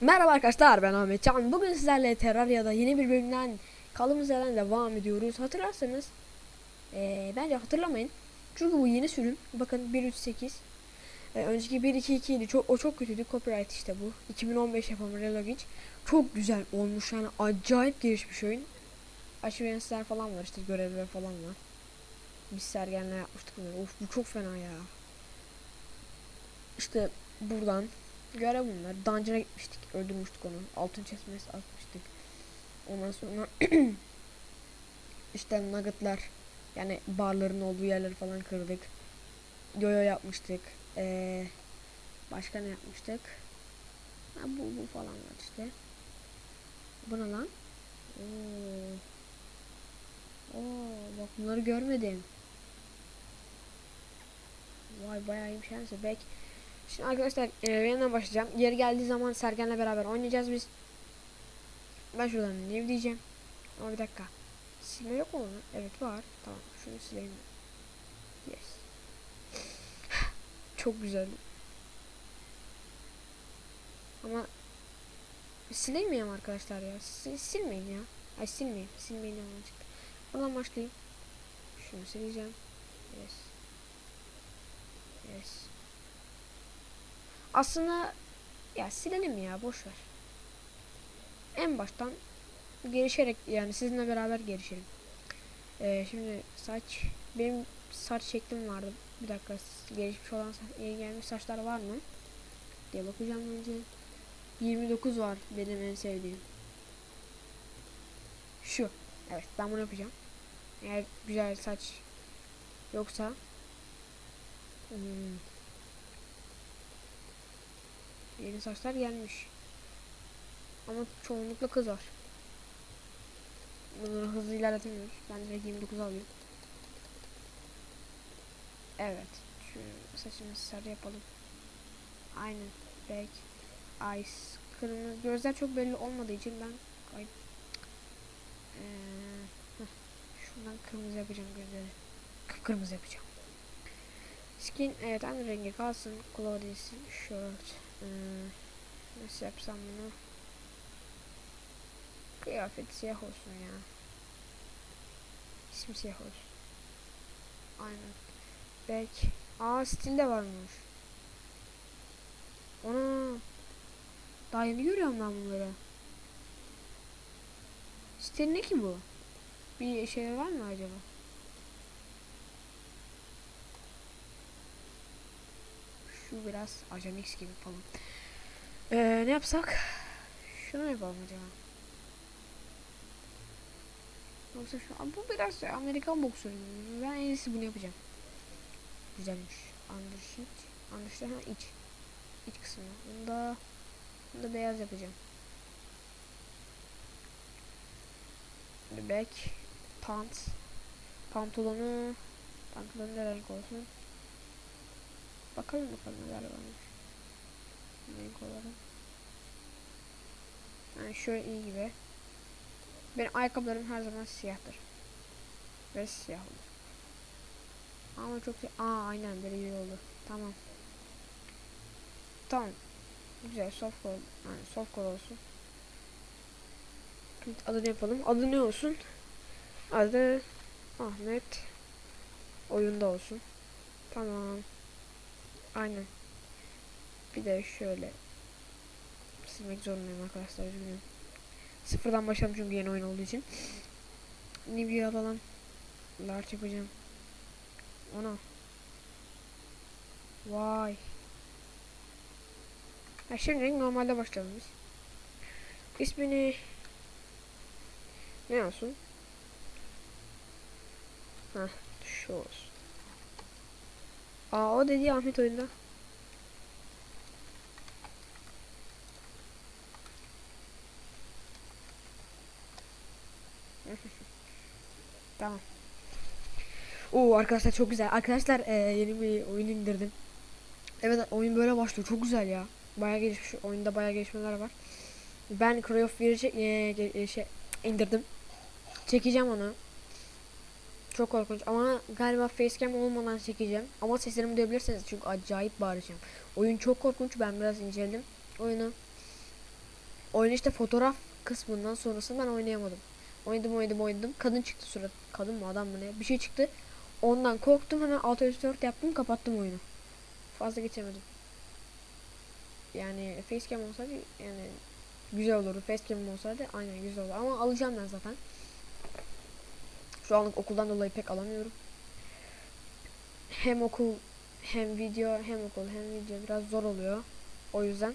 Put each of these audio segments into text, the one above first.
Merhaba arkadaşlar ben Ahmet Can. Bugün sizlerle Terraria'da yeni bir bölümden kaldığımız yerden devam ediyoruz. Hatırlarsanız eee, bence hatırlamayın. Çünkü bu yeni sürüm. Bakın 1.3.8 Eee, Önceki 1.2.2 idi. Çok, o çok kötüydü. Copyright işte bu. 2015 yapımı Reloginch. Çok güzel olmuş yani acayip gelişmiş oyun. Achievements falan var işte görevler falan var. Biz sergenle yapmıştık bunları. Of bu çok fena ya. İşte buradan görev bunlar. Dungeon'a gitmiştik. Öldürmüştük onu. Altın çesmesi atmıştık. Ondan sonra işte nuggetlar yani barların olduğu yerleri falan kırdık. Yoyo yapmıştık. Ee, başka ne yapmıştık? Ha, bu, bu falan var işte. Bu ne lan? Oo. Oo, bak bunları görmedim. Vay bayağı iyiymiş yani. Belki Şimdi arkadaşlar e, başlayacağım. Yeri geldiği zaman Sergen'le beraber oynayacağız biz. Ben şuradan ne diyeceğim. Ama bir dakika. Silme yok mu? Evet var. Tamam. Şunu sileyim. Yes. Çok güzel. Ama ya arkadaşlar ya? Sil silmeyin ya. Ay silmeyin. Silmeyin ya. çıktı. Buradan başlayayım. Şunu sileceğim. Yes. Yes. Aslında ya silelim ya boş ver. En baştan gelişerek yani sizinle beraber gelişelim. Ee, şimdi saç benim saç şeklim vardı. Bir dakika gelişmiş olan yeni gelmiş saçlar var mı? diye bakacağım önce. 29 var benim en sevdiğim. Şu. Evet ben bunu yapacağım. Eğer güzel saç yoksa hmm, Yeni saçlar gelmiş. Ama çoğunlukla kız var. Bunları hızlı ilerletemiyoruz. Ben direkt 29 alayım. Evet. Şu saçımızı sarı yapalım. Aynen. Belki ice kırmızı gözler çok belli olmadığı için ben ay, ee, heh, şuradan kırmızı yapacağım gözleri. Kıpkırmızı yapacağım. Skin evet aynı rengi kalsın. Clothes, shirt. Hmm, nasıl yapsam bunu? Kıyafet siyah olsun ya. İsmi siyah olsun. Aynen. Belki. Aa stil de varmış. Ona. Daha yeni görüyorum ben bunları. Stil ne ki bu? Bir şey var mı acaba? Şu biraz Ajanix gibi falan. Ee, ne yapsak? Şunu yapalım acaba. Yoksa şu bu biraz Amerikan boksörü. Ben en iyisi bunu yapacağım. Güzelmiş. Undersheet. Undersheet ha iç. İç kısmı. Bunu da, bunu da beyaz yapacağım. Back. Pant. Pantolonu. Pantolonu ne renk olsun? Bakalım bakalım varmış. Renk olarak. Yani şöyle iyi gibi. Benim ayakkabılarım her zaman siyahtır. Ve siyah olur. Ama çok iyi. Aa aynen böyle iyi oldu. Tamam. Tamam. Güzel soft core. Yani soft core olsun. Adını yapalım. Adı ne olsun? Adı Ahmet. Oyunda olsun. Tamam. Aynen. Bir de şöyle silmek zorundayım arkadaşlar üzgünüm. Sıfırdan başladım çünkü yeni oyun olduğu için. New alalım. Large yapacağım. Ona. Vay. Ha şimdi normalde başlayalım biz. İsmini ne olsun? Ha şu olsun. Aa o dedi Ahmet oyunda. tamam. Oo arkadaşlar çok güzel. Arkadaşlar e, yeni bir oyun indirdim. Evet oyun böyle başlıyor. Çok güzel ya. Bayağı gelişmiş. Oyunda bayağı gelişmeler var. Ben Cry of Fear'ı e, e, şey indirdim. Çekeceğim onu. Çok korkunç ama galiba facecam olmadan çekeceğim. Ama seslerimi duyabilirsiniz çünkü acayip bağıracağım. Oyun çok korkunç. Ben biraz inceledim oyunu. Oyun işte fotoğraf kısmından sonrasını ben oynayamadım. Oynadım oynadım oynadım. Kadın çıktı surat. Kadın mı adam mı ne? Bir şey çıktı. Ondan korktum hemen alt F4 yaptım kapattım oyunu. Fazla geçemedim. Yani facecam olsaydı yani güzel olurdu. Facecam olsaydı aynen güzel olur. Ama alacağım ben zaten. Şu anlık okuldan dolayı pek alamıyorum. Hem okul hem video hem okul hem video biraz zor oluyor. O yüzden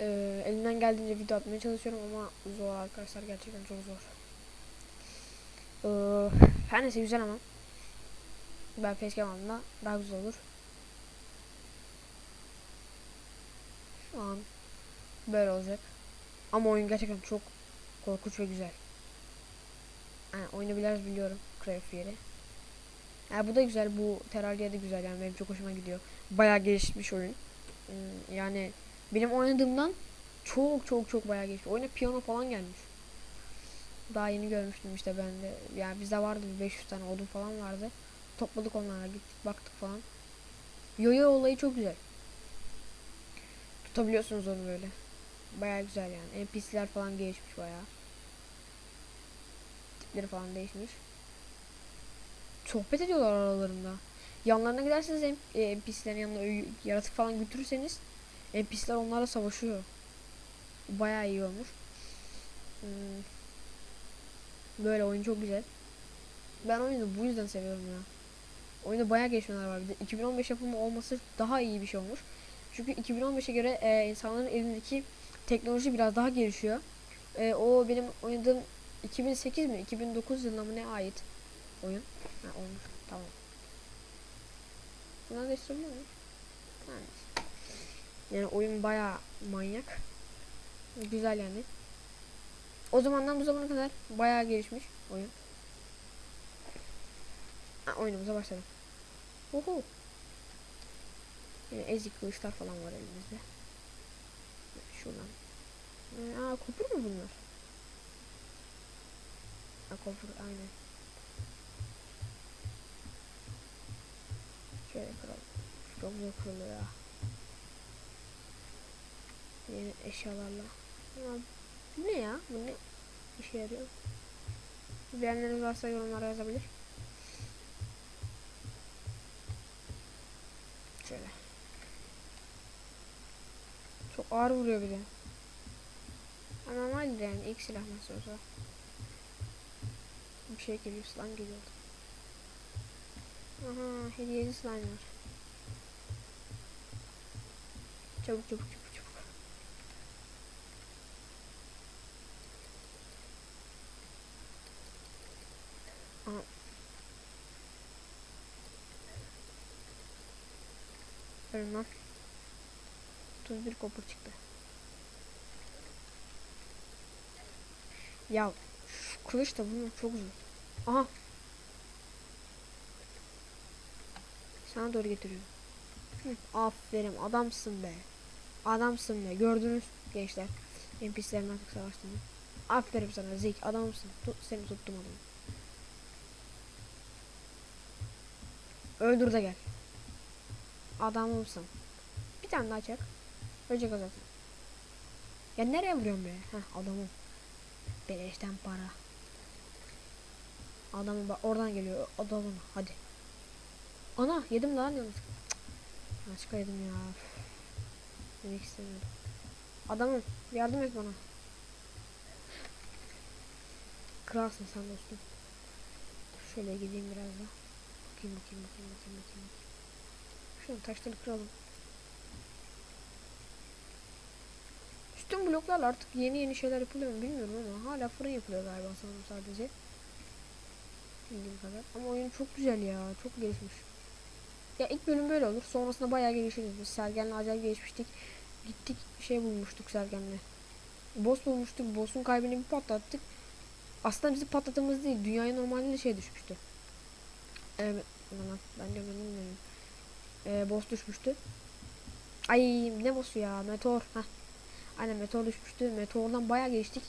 ee, elimden geldiğince video atmaya çalışıyorum ama zor arkadaşlar gerçekten çok zor. Ee, her neyse güzel ama ben facecam aldığımda daha güzel olur. Şu an böyle olacak. Ama oyun gerçekten çok korkunç ve güzel. Yani oyunu biraz biliyorum Craft yeri. Yani bu da güzel. Bu Terraria da güzel yani benim çok hoşuma gidiyor. Bayağı gelişmiş oyun. Hmm, Yani benim oynadığımdan çok çok çok bayağı gelişmiş. Oyuna piyano falan gelmiş. Daha yeni görmüştüm işte ben de. Yani bizde vardı bir 500 tane odun falan vardı. Topladık onlarla gittik baktık falan. Yo-yo olayı çok güzel. Tutabiliyorsunuz onu böyle. Bayağı güzel yani. NPC'ler falan gelişmiş bayağı. Tipleri falan değişmiş. Sohbet ediyorlar aralarında. Yanlarına giderseniz M- e, NPC'lerin yanına yaratık falan götürürseniz NPC'ler onlarla savaşıyor. Bayağı iyi olmuş. Hmm. Böyle oyun çok güzel. Ben oyunu bu yüzden seviyorum ya. Oyunda bayağı gelişmeler var. Bir de 2015 yapımı olması daha iyi bir şey olmuş. Çünkü 2015'e göre e, insanların elindeki teknoloji biraz daha gelişiyor. E, o benim oynadığım 2008 mi 2009 yılına mı ne ait oyun? Ha, olmuş. Tamam. Bunlar değiştirmiyor mu? Yani. yani oyun bayağı manyak. Güzel yani. O zamandan bu zamana kadar bayağı gelişmiş oyun. Ha, oyunumuza başladım. Oho. Yine ezik kılıçlar falan var elimizde. Şuradan. Aa kopur mu bunlar? Ha kopur aynen. Şöyle kıralım. Çok zor kırılıyor ya. Yeni eşyalarla. Ya, bu ne ya? Bu ne işe yarıyor? Bilenleriniz varsa yorumlara yazabilir. Şöyle. Çok ağır vuruyor bir de. Ama normaldir yani ilk silah nasıl olsa. Bir şey geliyor, slime geliyordu. Aha, hediyeli slime var. Çabuk çabuk çabuk çabuk. Aha. Verin lan. 31 kopur çıktı. Ya şu kılıç da bunun çok zor. Aha. Sana doğru getiriyorum. Hı, aferin adamsın be. Adamsın be. Gördünüz gençler. NPC'lerin artık savaştığını. Aferin sana Zik adamsın. Tut, seni tuttum adamı. Öldür de gel. Adamımsın. Bir tane daha çak. Ölecek o zaten. Ya nereye vuruyorsun be? Heh adamım. Beleşten para. Adamın bak oradan geliyor. Adamın hadi. Ana yedim lan yanlış. Başka yedim ya. Demek istemiyordum. Adamım yardım et bana. Kralsın sen dostum. Şöyle gideyim biraz da. Bakayım bakayım bakayım bakayım bakayım. Şunu taşları kıralım. Üstün bloklarla artık yeni yeni şeyler yapılıyor mu bilmiyorum ama hala fırın yapılıyor galiba sanırım sadece. Bildiğim kadar. Ama oyun çok güzel ya. Çok gelişmiş. Ya ilk bölüm böyle olur. Sonrasında bayağı gelişiriz. Biz Sergen'le acayip gelişmiştik. Gittik şey bulmuştuk Sergen'le. Boss bulmuştuk. Boss'un kalbini bir patlattık. Aslında bizi patlatımız değil. Dünyaya normalde şey düşmüştü. Evet. Ben de bilmiyorum. Ee, boss düşmüştü. Ay ne boss'u ya? Meteor. Heh. Aynen meteor düşmüştü. Meteordan bayağı geçtik.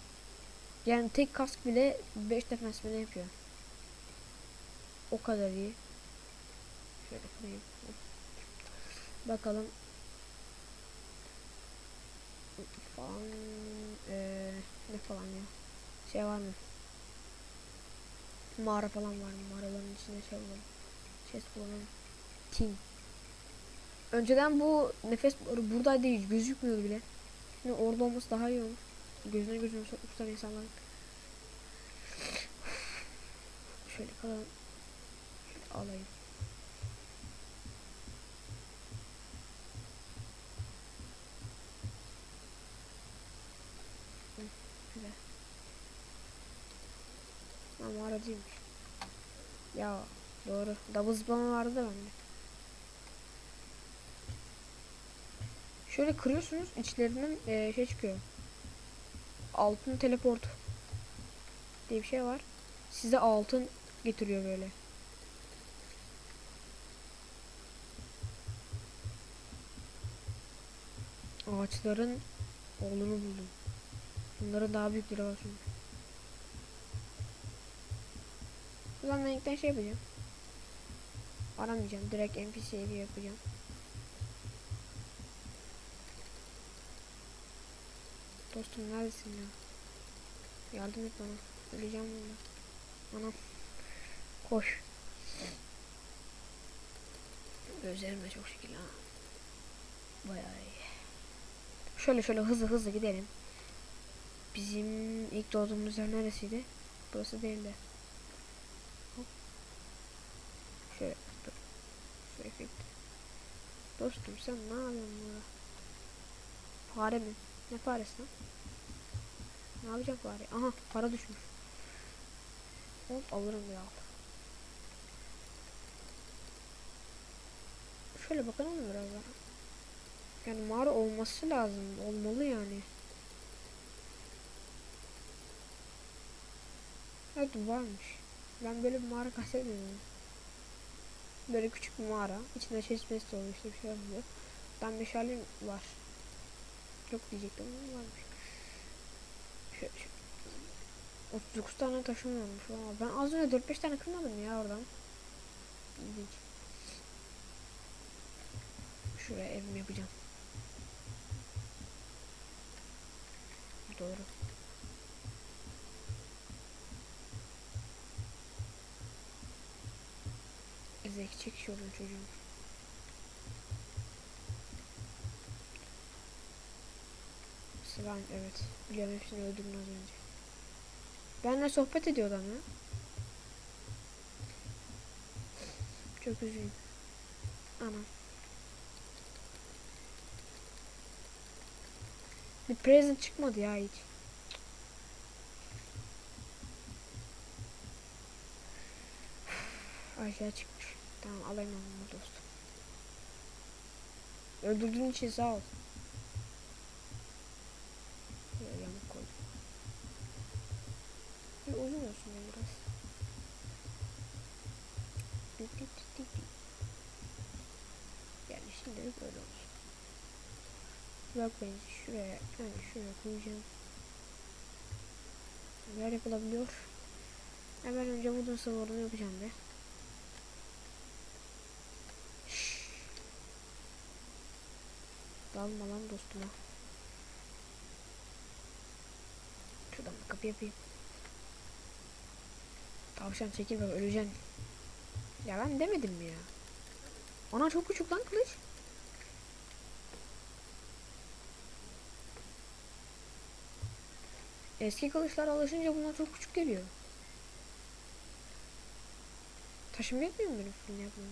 Yani tek kask bile 5 defans ne yapıyor. O kadar iyi. Şöyle koyayım. Bakalım. Falan eee ne falan ya. Şey var mı? Mağara falan var mı? Mağaraların içinde şey var. Chest bulalım. Tin. Önceden bu nefes buradaydı hiç gözükmüyordu bile. Şimdi orada olması daha iyi olur. Gözüne gözüne sokmuşlar insanların. Şöyle kalalım. Alayım. Güzel. Ama. Ya doğru. Double zıplama vardı da bende. Şöyle kırıyorsunuz içlerinden eee, şey çıkıyor. Altın teleport diye bir şey var. Size altın getiriyor böyle. Ağaçların oğlunu buldum. Bunların daha büyükleri var çünkü. O zaman ben ilkten şey yapacağım. Aramayacağım. Direkt NPC gibi yapacağım. Dostum neredesin ya? Yardım et bana. Öleceğim burada. Anam. Koş. Gözlerim de çok şekil ha. Bayağı iyi. Şöyle şöyle hızlı hızlı gidelim. Bizim ilk doğduğumuz yer neresiydi? Burası değildi. Hop. Şöyle dur. Efekt. Dostum sen ne yapıyorsun burada? Fare mi? Ne faresi lan? Ne yapacak bari? Aha para düşmüş. Hop alırım ya. Şöyle bakalım mı biraz daha? Yani mağara olması lazım. Olmalı yani. Evet varmış. Ben böyle bir mağara kastetmiyorum. Böyle küçük bir mağara. İçinde chest mest oluyor işte bir şey oluyor. Ben meşale var. Yok diyecektim ama varmış. Şöyle, şöyle. 39 tane taşım varmış. Aa, ben az önce 4-5 tane kırmadım ya oradan. İlginç. Şuraya evimi yapacağım. Doğru. Zeki çekişiyordum çocuğum. Slime evet. Biliyorum hepsini öldürdüm az önce. Benle sohbet ediyordu ama. Çok üzüldüm. Anam. Bir present çıkmadı ya hiç. Aşağı çıkmış. Tamam alayım onu dostum. Öldürdüğün için sağ ol. Yamuk koydum. Bir uzun olsun ya biraz. Yani şimdilik böyle olsun. Bak ben şuraya, yani şuraya koyacağım. Neler yapılabiliyor? Hemen önce buradan sıvırını yapacağım be. Dalma lan dostuma. Şuradan bir kapı yapayım. Tavşan çekil bak öleceksin. Ya ben demedim mi ya? Ana çok küçük lan kılıç. Eski kılıçlar alışınca bunlar çok küçük geliyor. Taşım yetmiyor mu benim fırın?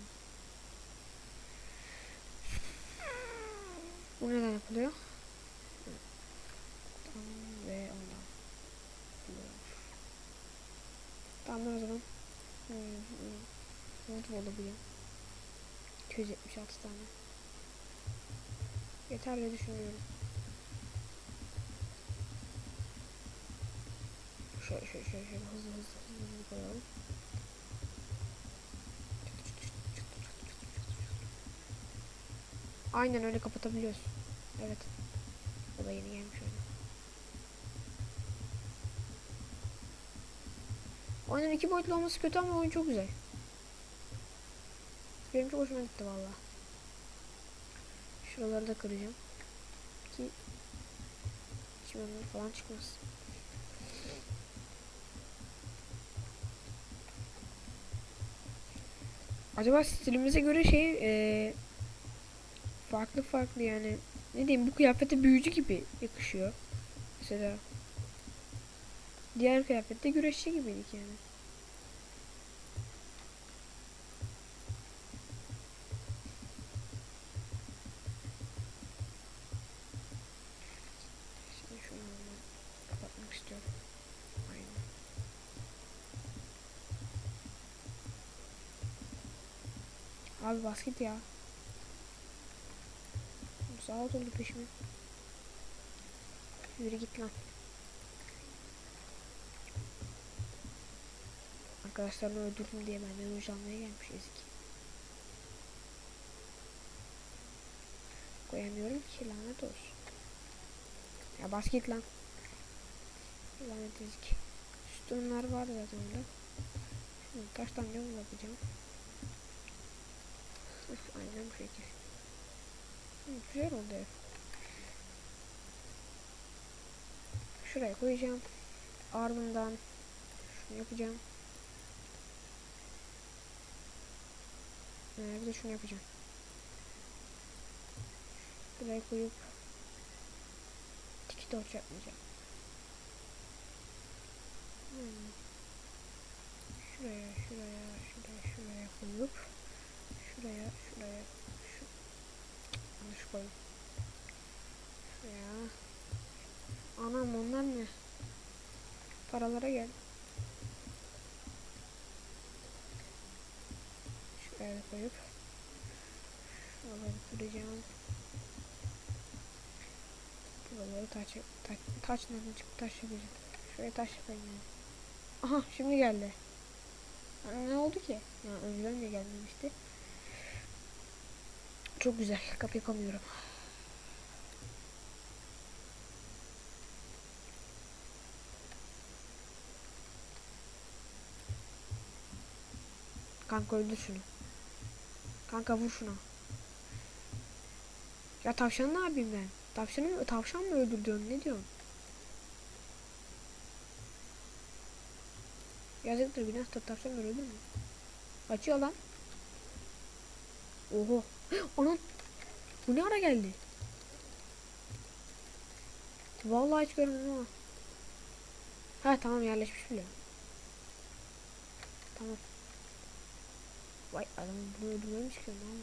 Bu neden yapılıyor? Tamam ve ondan. Tamam ben o zaman. Not olabiliyor. 276 tane. Yeter diye düşünüyorum. Şöyle şöyle şöyle, şöyle hızlı hızlı hızlı hızlı koyalım. Aynen öyle kapatabiliyoruz. Evet. O da yeni gelmiş öyle. Oyunun iki boyutlu olması kötü ama oyun çok güzel. Benim çok hoşuma gitti valla. Şuraları da kıracağım. Ki çimenler falan çıkmasın. Acaba stilimize göre şey eee, farklı farklı yani ne diyeyim bu kıyafete büyücü gibi yakışıyor. Mesela diğer kıyafette güreşçi gibiydik yani. Şimdi şunu hemen kapatmak istiyorum. Aynen. Abi basket ya. Sağ oldu peşime. Yürü git lan. Arkadaşlarını öldürdüm diye benden öc almaya gelmiş ezik. Koyamıyorum ki lanet olsun. Ya bas git lan. Lanet ezik. Sütunlar var zaten orada. Şimdi taştan yol yapacağım. Hıh, Aynen bu şekil. Hı, Güzel. Şuraya koyacağım. Ardından şunu yapacağım. Ee, bir de şunu yapacağım. Buraya koyup tiki torch yapmayacağım. Hmm. Şuraya, şuraya, şuraya, şuraya koyup şuraya, şuraya, şu yanlış koydum. Şuraya. Anam onlar ne? Paralara gel. Şuraya da koyup şuraları kıracağım. Buraları taş, taş, taş nereden çıktı taş yapacağım. Şuraya taş yapayım. Aha şimdi geldi. Ne oldu ki? Ya önceden de gelmemişti. Çok güzel. Kapı yapamıyorum. Kanka öldür şunu. Kanka vur şuna. Ya tavşanı ne yapayım ben? Tavşanı tavşan mı öldürdün? Ne diyorsun? Yazıktır günah ta- tavşan öldür mü? Kaçıyor lan. Oho. Onun bu ne ara geldi? Vallahi hiç görmedim ama. Ha tamam yerleşmiş bile. Tamam. Vay adamın bunu öldürmeye mi çıkıyor lan?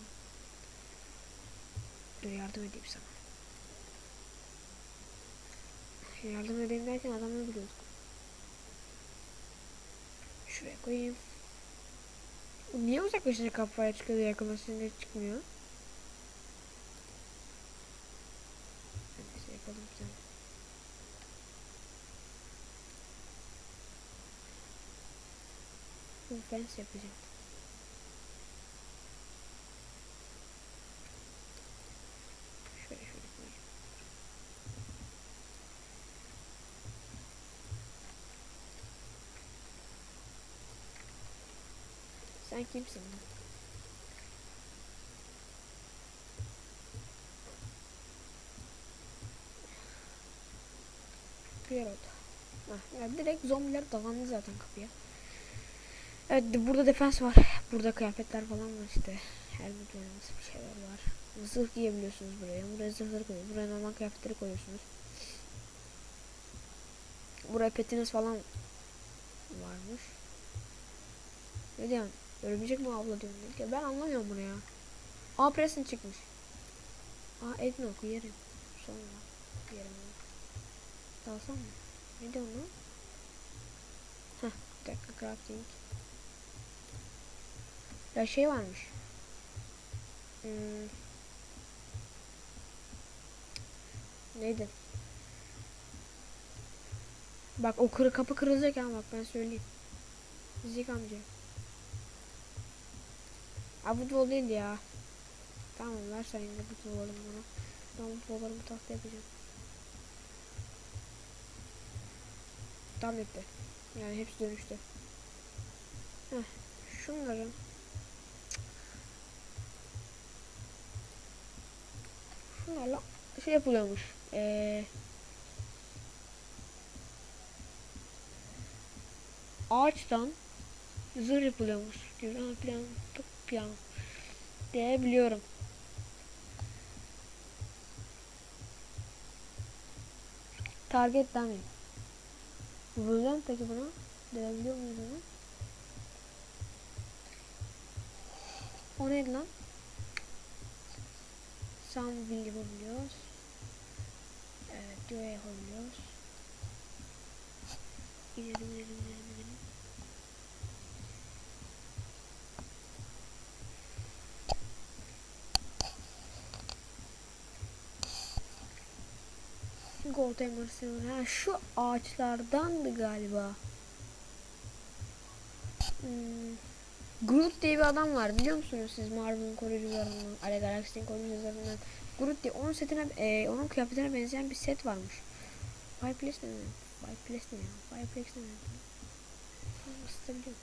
Dur yardım edeyim sana. Yardım edeyim derken adamı öldürüyorduk. Şuraya koyayım. Bu Niye uzaklaşınca kafaya çıkıyor yakınlaşınca çıkmıyor? Neyse yapalım bir tane. Bu fence yapacağım. Şöyle şöyle koyayım. Sen kimsin? Güzel oldu. Hah, ya direkt zombiler dalandı zaten kapıya. Evet burada defans var. Burada kıyafetler falan var işte. Helmet var, nasıl bir şeyler var. Zırh giyebiliyorsunuz buraya. Buraya zırhları koyuyorsunuz. Buraya normal kıyafetleri koyuyorsunuz. Buraya petiniz falan varmış. Ne diyorsun? Örümcek mi abla diyorsun? Ne diyor? Ben anlamıyorum bunu ya. Aa presin çıkmış. Aa Edna oku yerim. Sonra yerim. Dalsam mı? Ne diyorsun lan? Heh bir dakika crafting. Ya şey varmış. Hmm. Neydi? Bak o kırı kapı kırılacak ha bak ben söyleyeyim. Zik amca. Aa futbol değil ya. Tamam ver sen yine futbollarımı bana. Ben futbollarımı tahta yapacağım. Tam bitti. Yani hepsi dönüştü. Heh, şunları şunlarla şey yapılıyormuş. Ee, ağaçtan zırh yapılıyormuş. Plan, tık plan diye biliyorum. Target dummy. Vuracağım peki buna? Dövebiliyor muyuz onu? O neydi lan? Sunville yapabiliyoruz. Evet, Duo yapabiliyoruz. İnelim, inelim, inelim, inelim. Gold Emerson. Ha şu ağaçlardandı galiba. Hmm. Groot diye bir adam var biliyor musunuz siz Marvel'ın koruyucularından, Ale Galaxy'nin koruyucularından. Groot diye onun setine, e, onun kıyafetine benzeyen bir set varmış. Fireplace ne? Fireplace ne ya? Fireplace ne? Isıtabiliyorum.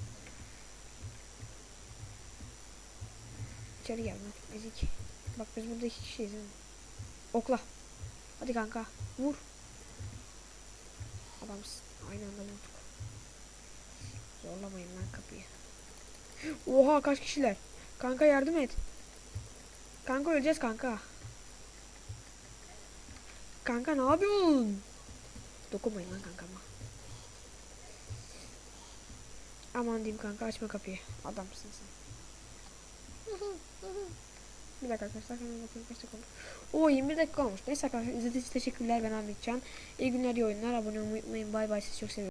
İçeri gel lan ezik. Bak biz burada iki kişiyiz. ha. Okla. Hadi kanka. Vur. Adamsın. Aynı anda vurduk. Zorlamayın lan kapıyı. Oha kaç kişiler. Kanka yardım et. Kanka öleceğiz kanka. Kanka ne yapıyorsun? Dokunmayın lan kankama. Aman diyeyim kanka açma kapıyı. Adamsın sen. Bir dakika arkadaşlar hemen bakayım kaç dakika oldu. Oo 21 dakika olmuş. Neyse arkadaşlar izlediğiniz için teşekkürler ben Ahmet Can. İyi günler iyi oyunlar. Abone olmayı unutmayın. Bay bay sizi çok seviyorum.